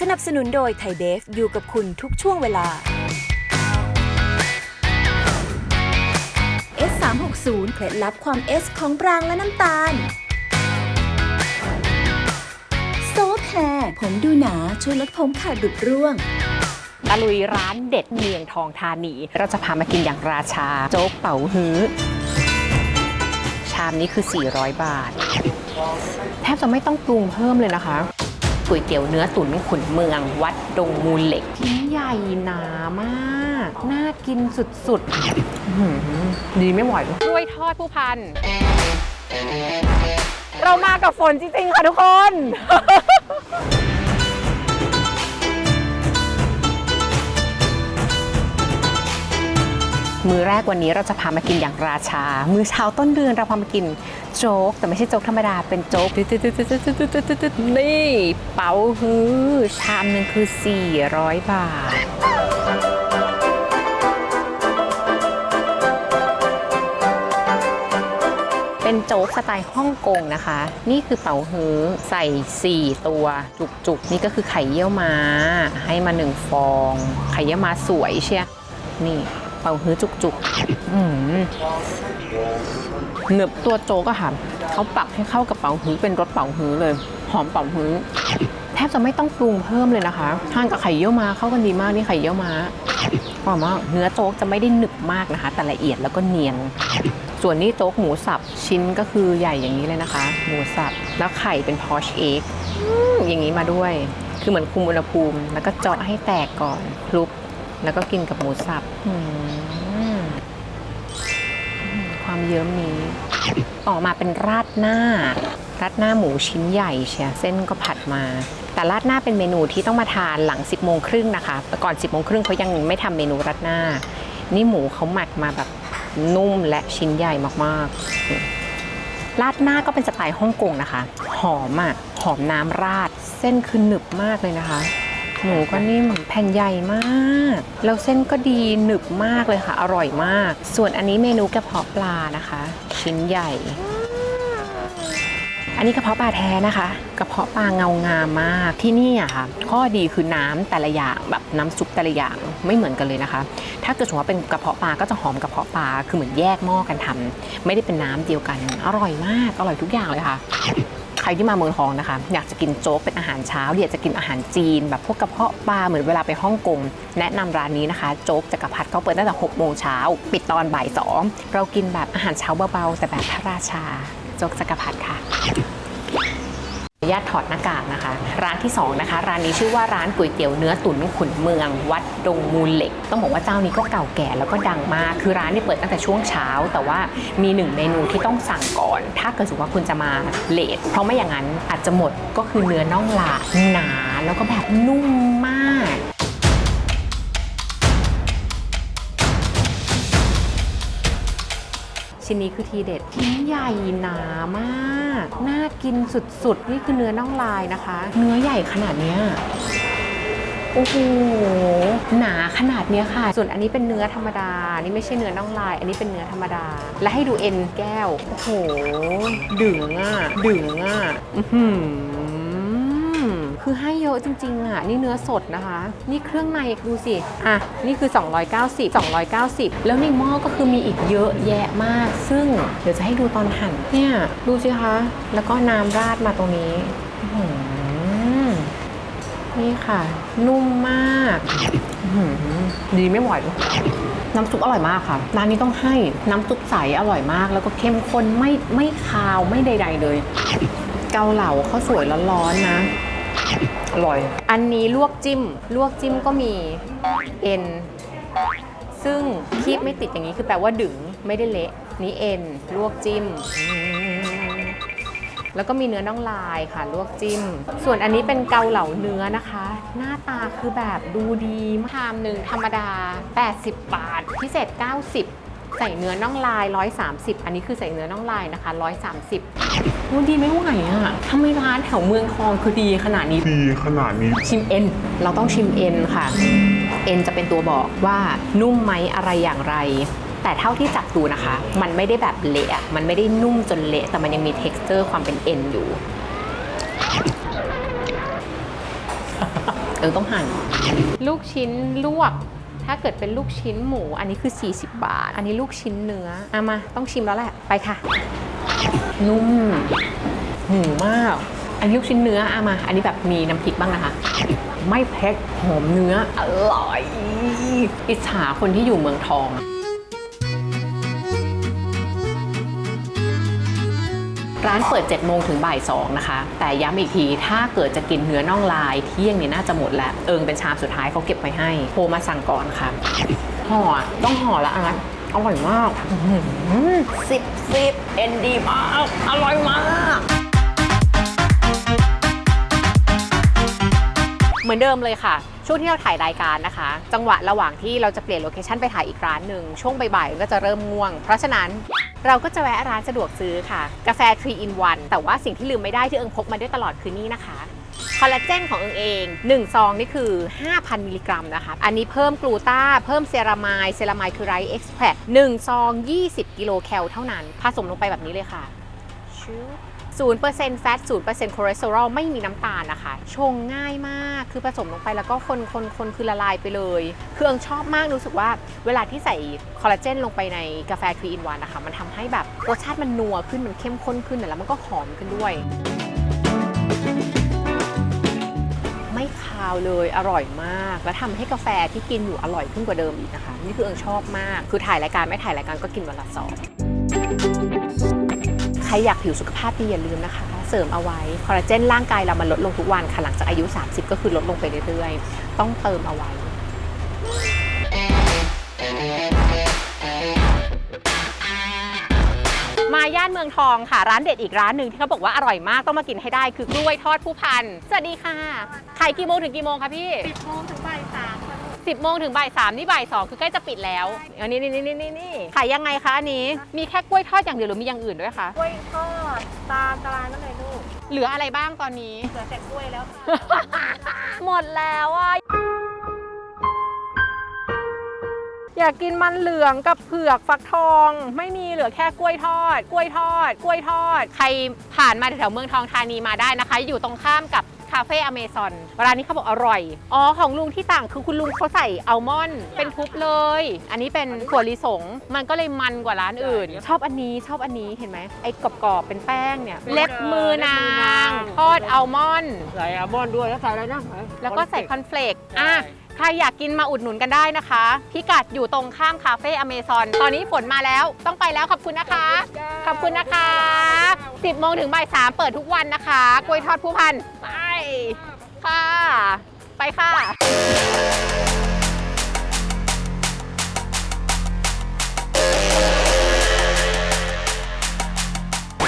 สนับสนุนโดยไทยเบฟอยู่กับคุณทุกช่วงเวลา S360 เคล็ดลับความ S ของปรางและน้ำตาลโซฟแฮร์ผมดูหนาช่วยลดผมขาดดุดร่วงตะลุยร้านเด็ดเมืองทองธานี เราจะพามากินอย่างราชา โจ๊กเป๋าฮื้อ ชามนี้คือ 400 บาท แทบจะไม่ต้องปรุงเพิ่มเลยนะคะ ก๋วยเตี๋ยวเนื้อตุ๋นขุนเมือง วัดดงมูลเหล็กชิ้นใหญ่หนามาก น่ากินสุดๆอื้อหือดีไม่ไหวกล้วยทอดผู้พัน เรามากับฝนจริงๆค่ะทุกคน มือแรกวันนี้เราจะพามากินอย่างราชา มือเช้าต้นเดือนเราพามากินโจ๊ก แต่ไม่ใช่โจ๊กธรรมดา เป็นโจ๊กนี่เป๋าฮือชามหนึ่งคือ 400 บาทเป็นโจ๊กสไตล์ฮ่องกงนะคะ นี่คือเป๋าฮื้อใส่ 4 ตัวจุกๆ นี่ก็คือไข่เยี่ยวม้า ให้มา 1 ฟอง ไข่เยี่ยวม้าสวยเชียนี่ เป่าฮื้อจุกๆอืมหนึบตัวโจ๊กอะค่ะเขาปรับให้เข้ากับเป่าฮื้อเป็นรสเป่าฮื้อเลย หอมเป่าฮื้อแทบจะไม่ต้องปรุงเพิ่มเลยนะคะทานกับไข่เยี่ยวม้าเข้ากันดีมากนี่ไข่เยี่ยวม้าหอมมากเนื้อโจ๊กจะไม่ได้หนึบมากนะคะ แต่ละเอียดแล้วก็เนียน ส่วนนี้โจ๊กหมูสับชิ้นก็คือใหญ่อย่างนี้เลยนะคะ หมูสับแล้วไข่เป็นพอชเอ็กอย่างนี้มาด้วย คือเหมือนคุมอุณหภูมิ แล้วก็เจาะให้แตกก่อนคลุก แล้วก็กินกับหมูสับความเยิ้มนี้ ออกมาเป็นราดหน้า ราดหน้าหมูชิ้นใหญ่เชียเส้นก็ผัดมา แต่ราดหน้าเป็นเมนูที่ต้องมาทานหลัง 10บโมงครึ่งนะคะแต่ก่อน 10บโมงครึ่งเขายังไม่ทำเมนูราดหน้า นี่หมูเขาหมักมาแบบนุ่มและชิ้นใหญ่มากๆ ราดหน้าก็เป็นสไตล์ฮ่องกงนะคะ หอมอะ หอมน้ำราด เส้นคือหนึบมากเลยนะคะ หมูก็นิ่มแผ่นใหญ่มาก แล้วเส้นก็ดีหนึบมากเลยค่ะ อร่อยมาก ส่วนอันนี้เมนูกระเพาะปลานะคะ ชิ้นใหญ่ อันนี้กระเพาะปลาแท้นะคะ กระเพาะปลาเงางามมากที่นี่อะค่ะ ข้อดีคือน้ำแต่ละอย่างแบบน้ำซุปแต่ละอย่างไม่เหมือนกันเลยนะคะ ถ้าเกิดสมมติว่าเป็นกระเพาะปลาก็จะหอมกระเพาะปลาคือเหมือนแยกหม้อกันทำไม่ได้เป็นน้ำเดียวกัน อร่อยมากอร่อยทุกอย่างเลยค่ะ ใครที่มาเมืองทองนะคะ อยากจะกินโจ๊กเป็นอาหารเช้าอยากจะกินอาหารจีน แบบพวกกระเพาะปลาเหมือนเวลาไปฮ่องกงแนะนำร้านนี้นะคะโจ๊กจักรพรรดิเขาเปิดตั้งแต่6โมงเช้าปิดตอนบ่ายสองเรากินแบบอาหารเช้าเบาๆแต่แบบพระราชาโจ๊กจักรพรรดิค่ะ ญาตถอดหน้ากากนะคะ ร้านที่2นะคะร้านนี้ชื่อว่าร้านก๋วยเตี๋ยวเนื้อตุ๋นขุนเมือง วัดดงมูลเหล็ก ต้องบอกว่าเจ้านี้ก็เก่าแก่แล้วก็ดังมาก คือร้านนี่เปิดตั้งแต่ช่วงเช้า แต่ว่ามีหนึ่งเมนูที่ต้องสั่งก่อน ถ้าเกิดสมมติว่าคุณจะมาเลทเพราะไม่อย่างนั้นอาจจะหมดก็คือเนื้อน่องลาหนาแล้วก็แบบนุ่มมาก ชิ้นนี้คือทีเด็ดชิ้นใหญ่หนามาก น่ากินสุดๆ นี่คือเนื้อน่องลายนะคะ เนื้อใหญ่ขนาดเนี้ยโอ้โห หนาขนาดเนี้ยค่ะ ส่วนอันนี้เป็นเนื้อธรรมดา นี่ไม่ใช่เนื้อน่องลาย อันนี้เป็นเนื้อธรรมดา และให้ดูเอ็นแก้ว โอ้โห ดึงอะ ดึงอะ อื้อหือ คือให้เยอะจริงๆอะนี่เนื้อสดนะคะ นี่เครื่องในดูสิอะนี่คือ 290 290 แล้วในหม้อก็คือมีอีกเยอะแยะมาก ซึ่งเดี๋ยวจะให้ดูตอนหั่นเนี่ยดูสิคะแล้วก็น้ำราดมาตรงนี้นี่ค่ะ นุ่มมากดีไม่ไหวน้ำซุปอร่อยมากค่ะ ร้านนี้ต้องให้น้ำซุปใสอร่อยมาก แล้วก็เข้มข้นไม่ไม่คาวไม่ใด ๆ เลย เกาเหลาข้าวสวยร้อนๆนะ อร่อย อันนี้ลวกจิ้ม ลวกจิ้มก็มีเอ็น ซึ่งคีบไม่ติดอย่างนี้คือแปลว่าดึงไม่ได้เละนี่เอ็น ลวกจิ้ม แล้วก็มีเนื้อน่องลายค่ะ ลวกจิ้ม ส่วนอันนี้เป็นเกาเหลาเนื้อนะคะ หน้าตาคือแบบดูดีมากชามหนึ่งธรรมดา 80 บาท พิเศษ 90 ใส่เนื้อน่องลาย 130 อันนี้คือใส่เนื้อน่องลายนะคะ 130ดูดีไม่ไหวอะทำไมร้านแถวเมืองทองคือดีขนาดนี้ ดีขนาดนี้ ชิมเอ็น เราต้องชิมเอ็นค่ะ เอ็นจะเป็นตัวบอกว่านุ่มไหมอะไรอย่างไรแต่เท่าที่จับดูนะคะ มันไม่ได้แบบเละอะมันไม่ได้นุ่มจนเละ แต่มันยังมี t e x t อร์ความเป็นเอ็นอยู่อต้องหั่น ลูกชิ้นลวก ถ้าเกิดเป็นลูกชิ้นหมูอันนี้คือ 40 บาท อันนี้ลูกชิ้นเนื้อเอามาต้องชิมแล้วแหละ ไปค่ะ นุ่มหูมาก อันนี้ลูกชิ้นเนื้อเอามา อันนี้แบบมีน้ำพริกบ้างนะคะ ไม่เผ็ดหอมเนื้ออร่อยอิจฉาคนที่อยู่เมืองทอง ร้านเปิด7โมงถึงบ่าย2นะคะ แต่ย้ำอีกที ถ้าเกิดจะกินเนื้อน่องลายเที่ยงเนี่ยน่าจะหมดแล้ว เอิงเป็นชามสุดท้ายเขาเก็บไว้ให้โทรมาสั่งก่อนค่ะห่อต้องห่อละอันอร่อยมากสิบสิบเอ็นดีมากอร่อยมากเหมือนเดิมเลยค่ะ ช่วงที่เราถ่ายรายการนะคะ จังหวะระหว่างที่เราจะเปลี่ยนโลเคชันไปถ่ายอีกร้านหนึ่งช่วงบ่ายๆก็จะเริ่มง่วง เพราะฉะนั้น เราก็จะแวะร้านสะดวกซื้อค่ะ กาแฟ 3 in 1 แต่ว่าสิ่งที่ลืมไม่ได้ที่เอิงพกมาด้วยตลอดคือนี่นะคะคอลลาเจนของเอิงเอง1ซองนี่คือ 5,000 มิลลิกรัมนะคะ อันนี้เพิ่มกลูตาเพิ่มเซรามายเซรามายคือไรเอ็กซ์แพค1ซอง 20 กิโลแคลเท่านั้น ผสมลงไปแบบนี้เลยค่ะชู 0%แฟต 0%คอเลสเตอรอลไม่มีน้ำตาลนะคะ ชงง่ายมากคือผสมลงไปแล้วก็คนคนคนคือละลายไปเลยคือเอิงชอบมากรู้สึกว่าเวลาที่ใส่คอลลาเจนลงไปในกาแฟทรีอินวันนะคะ มันทำให้แบบรสชาติมันนัวขึ้นมันเข้มข้นขึ้นแล้วมันก็หอมขึ้นด้วย ไม่คาวเลยอร่อยมาก แล้วทำให้กาแฟที่กินอยู่อร่อยขึ้นกว่าเดิมอีกนะคะ นี่คือเอิงชอบมาก คือถ่ายรายการไม่ถ่ายรายการก็กินวันละสอง รอยากผิวสุขภาพดีอย่าลืมนะคะ เสริมเอาไว้คอลลาเจนร่างกายเรามันลดลงทุกวันค่ะหลังจากอายุ 30 ก็คือลดลงไปเรื่อยๆ ต้องเติมเอาไว้มาย่านเมืองทองค่ะ ร้านเด็ดอีกร้านหนึ่งที่เขาบอกว่าอร่อยมากต้องมากินให้ได้คือกล้วยทอดผู้พันสวัสดีค่ะขายกี่โมงถึงกี่โมงคะพี่ 10โมงถึงบ่าย3ค่ะ 10โมงถึงบ่าย3นี่บ่าย2คือใกล้จะปิดแล้วอันนี้นี่นี่นี่นี่ขายยังไงคะอันนี้มีแค่กล้วยทอดอย่างเดียวหรือมีอย่างอื่นด้วยคะกล้วยทอดตามตารางนั่นเลยลูกเหลืออะไรบ้างตอนนี้ เหลือแต่กล้วยแล้วค่ะหมดแล้วอะอยากกินมันเหลืองกับเผือกฟักทอง ไม่มีเหลือแค่กล้วยทอด กล้วยทอด กล้วยทอด ใครผ่านมาแถวๆเมืองทองธานีมาได้นะคะ อยู่ตรงข้ามกับคาเฟ่อเมซอนร้านนี้เขาบอกอร่อย อ๋อ ของลุงที่ต่างคือคุณลุงเขาใส่อัลมอนด์เป็นทุบเลย อันนี้เป็นถั่วลิสง มันก็เลยมันกว่าร้านอื่น ชอบอันนี้ชอบอันนี้เห็นไหมไอ้กรอบๆเป็นแป้งเนี่ย เล็บมือนางทอดอัลมอนด์ใส่อัลมอนด์ด้วยแล้วใส่อะไรนะแล้วก็ใส่คอนเฟลกอะใครอยากกินมาอุดหนุนกันได้นะคะ พิกัดอยู่ตรงข้ามคาเฟ่อเมซอน ตอนนี้ฝนมาแล้วต้องไปแล้วขอบคุณนะคะ ขอบคุณนะคะ 10โมงถึงบ่าย3เปิดทุกวันนะคะ กล้วยทอดผู้พันไป ค่ะ ไปค่ะ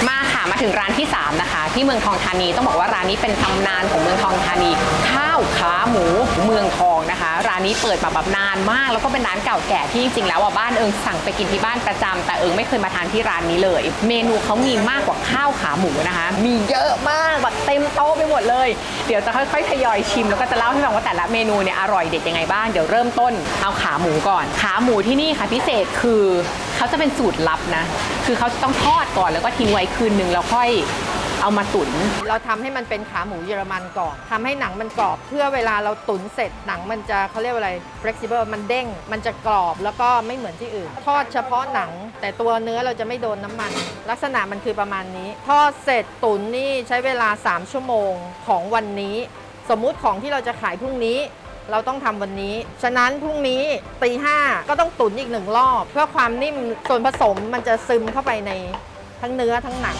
มาค่ะมาถึงร้านที่ 3 นะคะ ที่เมืองทองธานีต้องบอกว่าร้านนี้เป็นตำนานของเมืองทองธานีข้า วขาหมูเมืองทองนะคะ ร้านนี้เปิดมาแบบนานมาก แล้วก็เป็นร้านเก่าแก่ที่จริงๆแล้วอะบ้านเอิงสั่งไปกินที่บ้านประจำแต่เอิงไม่เคยมาทานที่ร้านนี้เลย เมนูเขามีมากกว่าข้าวขาหมูนะคะ มีเยอะมากแบบเต็มโต๊ะไปหมดเลย เดี๋ยวจะค่อยๆทยอยชิมแล้วก็จะเล่าให้ฟังว่าแต่ละเมนูเนี่ยอร่อยเด็ดยังไงบ้างเดี๋ยวเริ่มต้นเอาขาหมูก่อน ขาหมูที่นี่ค่ะพิเศษคือเขาจะเป็นสูตรลับนะ คือเขาจะต้องทอดก่อนแล้วก็ทิ้งไว้คืนนึงแล้วค่อย เอามาตุ๋นเราทำให้มันเป็นขาหมูเยอรมันก่อนทำให้หนังมันกรอบ เพื่อเวลาเราตุ๋นเสร็จหนังมันจะเขาเรียกว่าอะไร flexible มันเด้ง มันจะกรอบแล้วก็ไม่เหมือนที่อื่น ทอดเฉพาะหนัง แต่ตัวเนื้อเราจะไม่โดนน้ำมัน ลักษณะมันคือประมาณนี้ ทอดเสร็จตุ๋นนี่ใช้เวลา 3 ชั่วโมงของวันนี้ สมมุติของที่เราจะขายพรุ่งนี้เราต้องทำวันนี้ ฉะนั้นพรุ่งนี้ตีห้าก็ต้องตุ๋นอีกหนึ่งรอบ เพื่อความนิ่มส่วนผสมมันจะซึมเข้าไปในทั้งเนื้อทั้งหนัง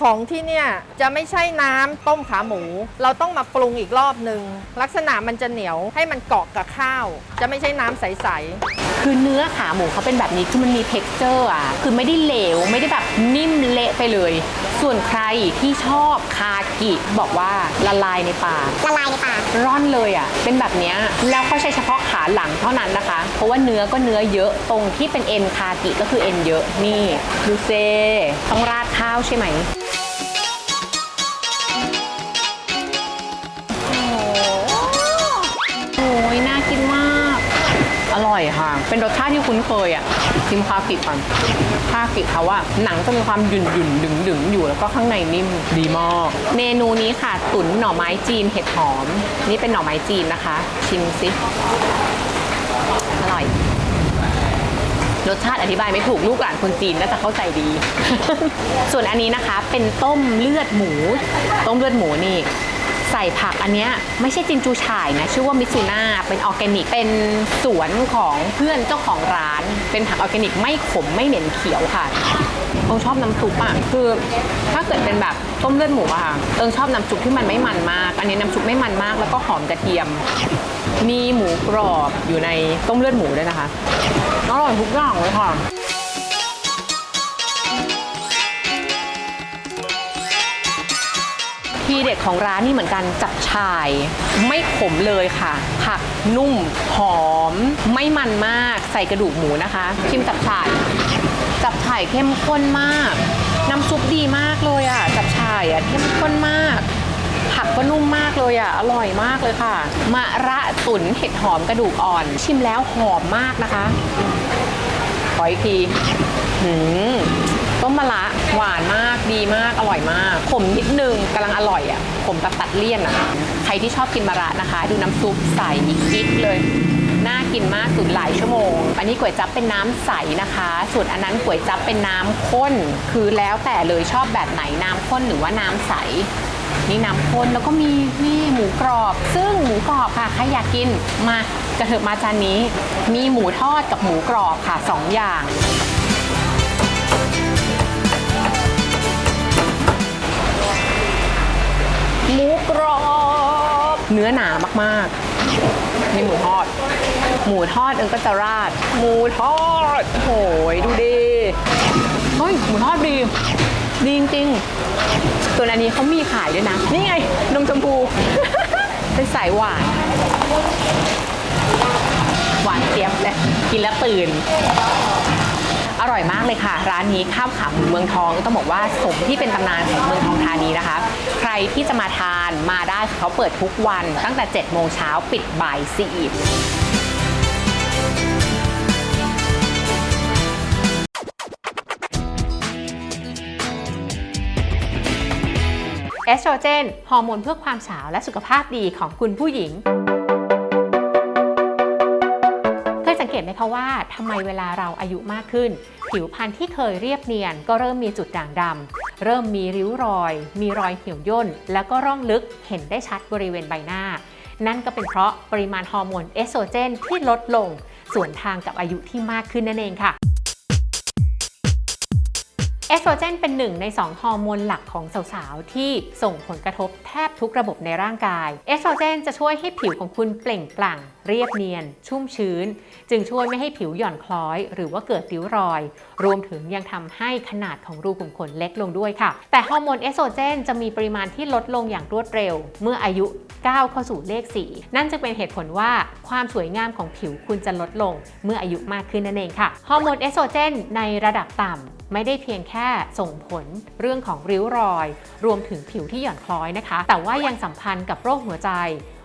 ของที่เนี่ยจะไม่ใช่น้ำต้มขาหมู เราต้องมาปรุงอีกรอบหนึ่งลักษณะมันจะเหนียวให้มันเกาะกับข้าว จะไม่ใช่น้ำใสคือเนื้อขาหมูเขาเป็นแบบนี้คือมันมี t e x t อร์อะคือไม่ได้เหลวไม่ได้แบบนิ่มเละไปเลย ส่วนใครที่ชอบคากิบอกว่าละลายในปากละลายในปากร่อนเลยอะเป็นแบบเนี้ยแล้วก็ใช้เฉพาะขาหลังเท่านั้นนะคะ เพราะว่าเนื้อก็เนื้อเยอะตรงที่เป็นเอ็นคากิก็คือเอ็นเยอะนี่ดูเซต้องราดข้าวใช่ไหม ร่อยค่ะ เป็นรสชาติที่คุ้นเคยอะชิมคากิก่อนคากิเขาว่าหนังจะมีความหยุ่นหยุ่นดึงดึงอยู่แล้วก็ข้างในนิ่มดีมาก เมนูนี้ค่ะ ตุ๋นหน่อไม้จีนเห็ดหอม นี่เป็นหน่อไม้จีนนะคะ ชิมสิอร่อยรสชาติอธิบายไม่ถูกลูกหลานคนจีนน่าจะเข้าใจดี ส่วนอันนี้นะคะเป็นต้มเลือดหมู ต้มเลือดหมูนี่ ใส่ผักอันเนี้ยไม่ใช่จินจูฉ่ายนะ ชื่อว่ามิซูน่าเป็นออร์แกนิก เป็นสวนของเพื่อนเจ้าของร้าน เป็นผักออร์แกนิกไม่ขมไม่เหม็นเขียวค่ะเอิงชอบน้ำซุปอะคือถ้าเกิดเป็นแบบต้มเลือดหมูอะค่ะเอิงชอบน้ำซุปที่มันไม่มันมาก อันนี้น้ำซุปไม่มันมาก แล้วก็หอมกระเทียม มีหมูกรอบอยู่ในต้มเลือดหมูด้วยนะคะอร่อยทุกอย่างเลยค่ะ ทีเด็ดของร้านนี่เหมือนกันจับชาย ไม่ขมเลยค่ะ ผักนุ่มหอม ไม่มันมากใส่กระดูกหมูนะคะ ชิมจับชาย จับฉ่ายเข้มข้นมาก น้ำซุปดีมากเลยอะ จับฉ่ายอะเข้มข้นมาก ผักก็นุ่มมากเลยอะ อร่อยมากเลยค่ะ มะระตุ๋นเห็ดหอมกระดูกอ่อน ชิมแล้วหอมมากนะคะ ขออีกทีหืม มะระหวานมากดีมากอร่อยมากขมนิดนึงกำลังอร่อยอะขมแบบตัดเลี่ยนอะใครที่ชอบกินมะระนะคะ ดูน้ำซุปใสกิ๊กๆเลยน่ากินมากสุดหลายชั่วโมง อันนี้ก๋วยจั๊บเป็นน้ำใสนะคะ ส่วนอันนั้นก๋วยจั๊บเป็นน้ำข้น คือแล้วแต่เลยชอบแบบไหนน้ำข้นหรือว่าน้ำใส นี่น้ำข้นแล้วก็มีนี่หมูกรอบ ซึ่งหมูกรอบค่ะใครอยากกินมากระเถิบมาจานนี้ มีหมูทอดกับหมูกรอบค่ะสองอย่าง หมูกรอบ เนื้อหนามากๆ นี่หมูทอด หมูทอดเอิงก็จะราด หมูทอดโอ้ยดูดีเฮ้ย หมูทอดดี ดีจริงๆ ตัวอันนี้เขามีขายด้วยนะ นี่ไง นมชมพู เป็นสายหวาน หวานเจี๊ยบเลย กินแล้วตื่นอ ร่อยมากเลยค่ะ ร้านนี้ข้าวขาหมูเมืองทองต้องบอกว่าสมที่เป็นตำนานของเมืองทองธานีนะคะ ใครที่จะมาทานมาได้เขาเปิดทุกวัน ตั้งแต่7โมงเช้าปิดบ่ายสี่เอสโตรเจน ฮอร์โมนเพื่อความสาวและสุขภาพดีของคุณผู้หญิง สังเกตไหมคะว่าทำไมเวลาเราอายุมากขึ้น ผิวพรรณที่เคยเรียบเนียน ก็เริ่มมีจุดด่างดำเริ่มมีริ้วรอย มีรอยเหี่ยวย่น แล้วก็ร่องลึกเห็นได้ชัดบริเวณใบหน้า นั่นก็เป็นเพราะปริมาณฮอร์โมนเอสโตรเจนที่ลดลง ส่วนทางกับอายุที่มากขึ้นนั่นเองค่ะเอสโตรเจนเป็นหนึ่งใน 2 ฮอร์โมนหลักของสาวๆ ที่ส่งผลกระทบแทบทุกระบบในร่างกาย เอสโตรเจนจะช่วยให้ผิวของคุณเปล่งปลั่ง เรียบเนียน ชุ่มชื้น จึงช่วยไม่ให้ผิวหย่อนคล้อย หรือว่าเกิดริ้วรอย รวมถึงยังทำให้ขนาดของรูขุมขนเล็กลงด้วยค่ะ แต่ฮอร์โมนเอสโตรเจนจะมีปริมาณที่ลดลงอย่างรวดเร็ว เมื่ออายุก้าวเข้าสู่เลข 4 นั่นจึงเป็นเหตุผลว่าความสวยงามของผิวคุณจะลดลง เมื่ออายุมากขึ้นนั่นเองค่ะฮอร์โมนเอสโตรเจนในระดับต่ำไม่ได้เพียงแค่ส่งผลเรื่องของริ้วรอย รวมถึงผิวที่หย่อนคล้อยนะคะ แต่ว่ายังสัมพันธ์กับโรคหัวใจ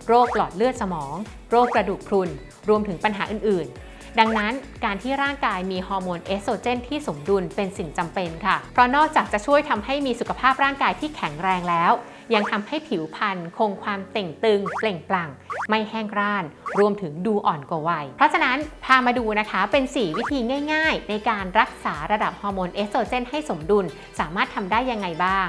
โรคหลอดเลือดสมอง โรคกระดูกพรุน รวมถึงปัญหาอื่นๆ ดังนั้นการที่ร่างกายมีฮอร์โมนเอสโตรเจนที่สมดุลเป็นสิ่งจำเป็นค่ะ เพราะนอกจากจะช่วยทำให้มีสุขภาพร่างกายที่แข็งแรงแล้ว ยังทำให้ผิวพรรณคงความเต่งตึง เปล่งปลั่ง ไม่แห้งกร้าน รวมถึงดูอ่อนกว่าวัย เพราะฉะนั้นพามาดูนะคะเป็น 4 วิธีง่าย ๆ ในการรักษาระดับฮอร์โมนเอสโตรเจนให้สมดุล สามารถทำได้ยังไงบ้าง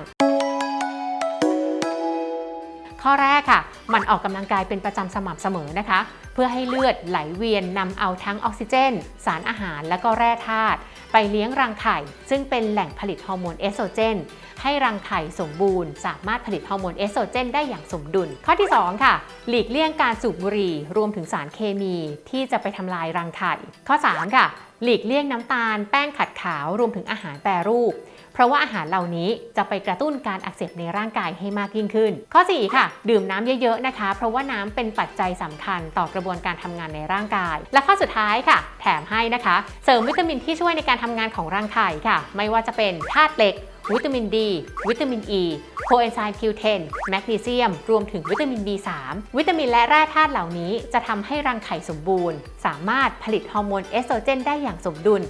ข้อแรกค่ะ มันออกกำลังกายเป็นประจำสม่ำเสมอนะคะ เพื่อให้เลือดไหลเวียนนำเอาทั้งออกซิเจน สารอาหารและก็แร่ธาตุไปเลี้ยงรังไข่ ซึ่งเป็นแหล่งผลิตฮอร์โมนเอสโตรเจน ให้รังไข่สมบูรณ์ สามารถผลิตฮอร์โมนเอสโตรเจนได้อย่างสมดุล ข้อที่ 2 ค่ะ หลีกเลี่ยงการสูบบุหรี่รวมถึงสารเคมีที่จะไปทำลายรังไข่ ข้อ 3 ค่ะ หลีกเลี่ยงน้ำตาล แป้งขัดขาวรวมถึงอาหารแปรรูป เพราะว่าอาหารเหล่านี้จะไปกระตุ้นการอักเสบในร่างกายให้มากยิ่งขึ้น ข้อ 4 ค่ะ ดื่มน้ำเยอะๆนะคะ เพราะว่าน้ำเป็นปัจจัยสำคัญต่อกระบวนการทำงานในร่างกาย และข้อสุดท้ายค่ะ แถมให้นะคะ เสริมวิตามินที่ช่วยในการทำงานของร่างไข่ค่ะ ไม่ว่าจะเป็นธาตุเหล็กวิตามินดีวิตามินอ e, ีโคเอนไซม์ Q10 แมกนีเซียม รวมถึงวิตามิน B3 วิตามินและแร่ธาตุเหล่านี้จะทำให้รังไข่สมบูรณ์ สามารถผลิตฮอร์โมนเอสโตรเจนได้อย่างสมดุล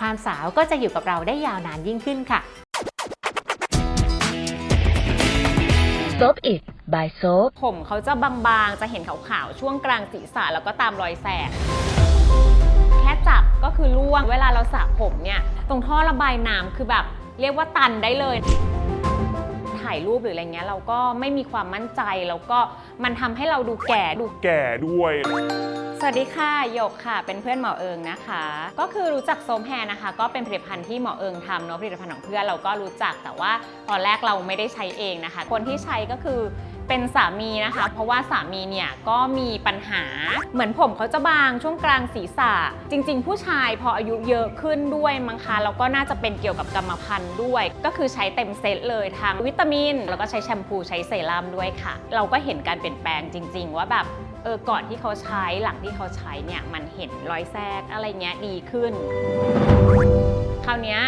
ความสาวก็จะอยู่กับเราได้ยาวนานยิ่งขึ้นค่ะ Soap It by Soap ผมเขาจะบางๆ จะเห็นขาวๆ ช่วงกลางศีรษะแล้วก็ตามรอยแสกแค่จับก็คือร่วง เวลาเราสระผมเนี่ย ตรงท่อระบายน้ำคือแบบ เรียกว่าตันได้เลย ถ่ายรูปหรืออะไรเงี้ยเราก็ไม่มีความมั่นใจแล้วก็มันทำให้เราดูแก่ดู แก่ด้วย สวัสดีค่ะหยกค่ะ เป็นเพื่อนหมอเอิงนะคะ ก็คือรู้จักโซมแฮร์นะคะ ก็เป็นผลิตภัณฑ์ที่หมอเอิงทำเนาะผลิตภัณฑ์ของเพื่อนเราก็รู้จักแต่ว่าตอนแรกเราไม่ได้ใช้เองนะคะ คนที่ใช้ก็คือ เป็นสามีนะคะ เพราะว่าสามีเนี่ยก็มีปัญหาเหมือนผมเขาจะบางช่วงกลางศีรษะ จริง ๆ ผู้ชายพออายุเยอะขึ้นด้วยมั้งคะแล้วก็น่าจะเป็นเกี่ยวกับกรรมพันธุ์ด้วย ก็คือใช้เต็มเซตเลยทั้งวิตามิน แล้วก็ใช้แชมพูใช้เซรั่มด้วยค่ะ เราก็เห็นการเปลี่ยนแปลงจริง ๆ ว่าแบบเออก่อนที่เขาใช้หลังที่เขาใช้เนี่ยมันเห็นรอยแทรกอะไรเงี้ยดีขึ้น คราวเนี้ย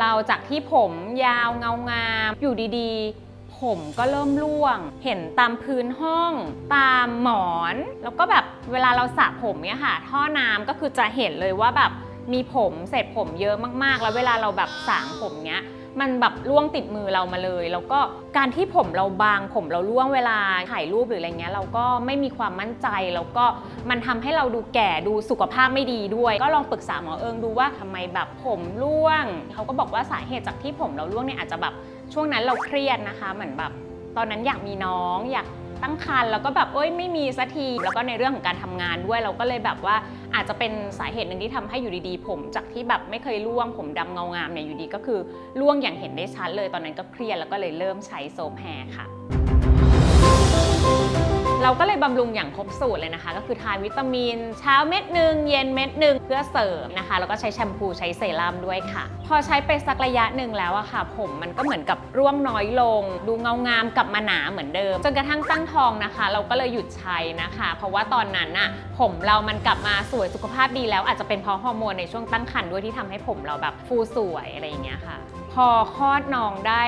เราจากที่ผมยาวเงางามอยู่ดีๆ ผมก็เริ่มร่วง เห็นตามพื้นห้อง ตามหมอน แล้วก็แบบเวลาเราสระผมเนี่ยค่ะ ท่อน้ำก็คือจะเห็นเลยว่าแบบมีผมเศษผมเยอะมากๆ แล้วเวลาเราแบบสางผมเนี้ยมันแบบร่วงติดมือเรามาเลย แล้วก็การที่ผมเราบางผมเราร่วงเวลาถ่ายรูปหรืออะไรเงี้ย เราก็ไม่มีความมั่นใจ แล้วก็มันทำให้เราดูแก่ดูสุขภาพไม่ดีด้วย ก็ลองปรึกษาหมอเอิงดูว่าทำไมแบบผมร่วง เขาก็บอกว่าสาเหตุจากที่ผมเราร่วงเนี่ยอาจจะแบบ ช่วงนั้นเราเครียดนะคะเหมือนแบบตอนนั้นอยากมีน้องอยากตั้งครรภ์แล้วก็แบบเอ้ยไม่มีสักทีแล้วก็ในเรื่องของการทำงานด้วย เราก็เลยแบบว่าอาจจะเป็นสาเหตุหนึ่งที่ทำให้อยู่ดีๆ ผม จากที่แบบไม่เคยร่วงผมดำเงางามเนี่ยอยู่ดีก็คือร่วงอย่างเห็นได้ชัดเลยตอนนั้นก็เครียดแล้วก็เลยเริ่มใช้โซมแฮร์ค่ะ เราก็เลยบำรุงอย่างครบสูตรเลยนะคะ ก็คือทานวิตามิน เช้าเม็ดหนึ่งเย็นเม็ดหนึ่งเพื่อเสริมนะคะ แล้วก็ใช้แชมพูใช้เซรั่มด้วยค่ะ พอใช้ไปสักระยะหนึ่งแล้วอะค่ะ ผมมันก็เหมือนกับร่วงน้อยลง ดูเงางามกลับมาหนาเหมือนเดิม จนกระทั่งตั้งท้องนะคะ เราก็เลยหยุดใช้นะคะ เพราะว่าตอนนั้นน่ะผมเรามันกลับมาสวยสุขภาพดีแล้วอาจจะเป็นเพราะฮอร์โมนในช่วงตั้งครรภ์ด้วยที่ทำให้ผมเราแบบฟูสวยอะไรอย่างเงี้ยค่ะ พอคลอดน้องได้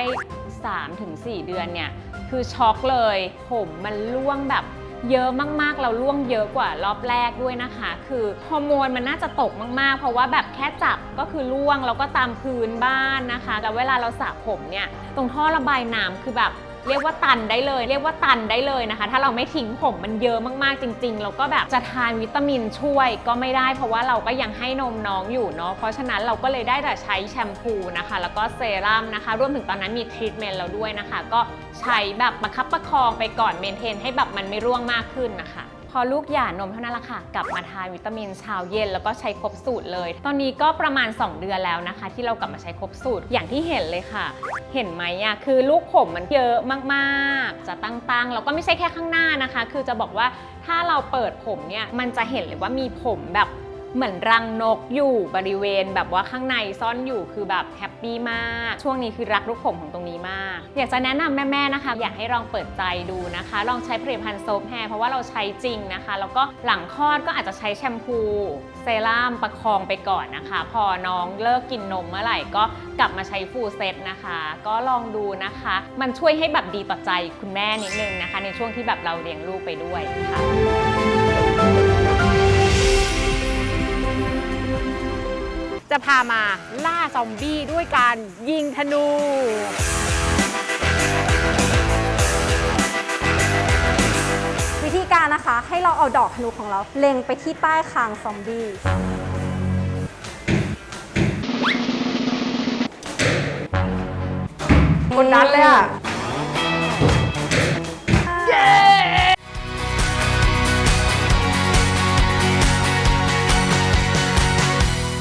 3-4 เดือนเนี่ย คือช็อกเลย ผมมันร่วงแบบเยอะมากๆ เราล่วงเยอะกว่ารอบแรกด้วยนะคะ คือฮอร์โมนมันน่าจะตกมากๆ เพราะว่าแบบแค่จับก็คือล่วงแล้วก็ตามพื้นบ้านนะคะแล้วเวลาเราสระผมเนี่ย ตรงท่อระบายน้ำคือแบบ เรียกว่าตันได้เลย เรียกว่าตันได้เลยนะคะ ถ้าเราไม่ทิ้งผมมันเยอะมากๆจริงๆแล้วก็แบบจะทานวิตามินช่วยก็ไม่ได้ เพราะว่าเราก็ยังให้นมน้องอยู่เนาะเพราะฉะนั้นเราก็เลยได้แต่ใช้แชมพูนะคะ แล้วก็เซรั่มนะคะรวมถึงตอนนั้นมีทรีทเมนต์เราด้วยนะคะ ก็ใช้แบบประคับประคองไปก่อนเมนเทนให้แบบมันไม่ร่วงมากขึ้นนะคะ พอลูกหย่านมเท่านั้นละค่ะ กลับมาทานวิตามินเช้าเย็น แล้วก็ใช้ครบสูตรเลย ตอนนี้ก็ประมาณ 2 เดือนแล้วนะคะ ที่เรากลับมาใช้ครบสูตรอย่างที่เห็นเลยค่ะ เห็นไหมอะคือลูกผมมันเยอะมากๆ จะตั้งๆแล้วก็ไม่ใช่แค่ข้างหน้านะคะ คือจะบอกว่าถ้าเราเปิดผมเนี่ยมันจะเห็นเลยว่ามีผมแบบ เหมือนรังนกอยู่บริเวณแบบว่าข้างในซ่อนอยู่คือแบบแฮปปี้มาก ช่วงนี้คือรักลูกผมของตรงนี้มาก อยากจะแนะนำแม่ๆนะคะ อยากให้ลองเปิดใจดูนะคะ ลองใช้ผลิตภัณฑ์โซฟแฮร์เพราะว่าเราใช้จริงนะคะ แล้วก็หลังคลอดก็อาจจะใช้แชมพูเซรั่มประคองไปก่อนนะคะ พอน้องเลิกกินนมเมื่อไหร่ก็กลับมาใช้ฟูลเซตนะคะ ก็ลองดูนะคะ มันช่วยให้แบบดีต่อใจคุณแม่นิดนึงนะคะ ในช่วงที่แบบเราเลี้ยงลูกไปด้วยค่ะ จะพามาล่าซอมบี้ด้วยการยิงธนู วิธีการนะคะให้เราเอาดอกธนูของเราเล็งไปที่ใต้คางซอมบี้คนนั้นเลยอะ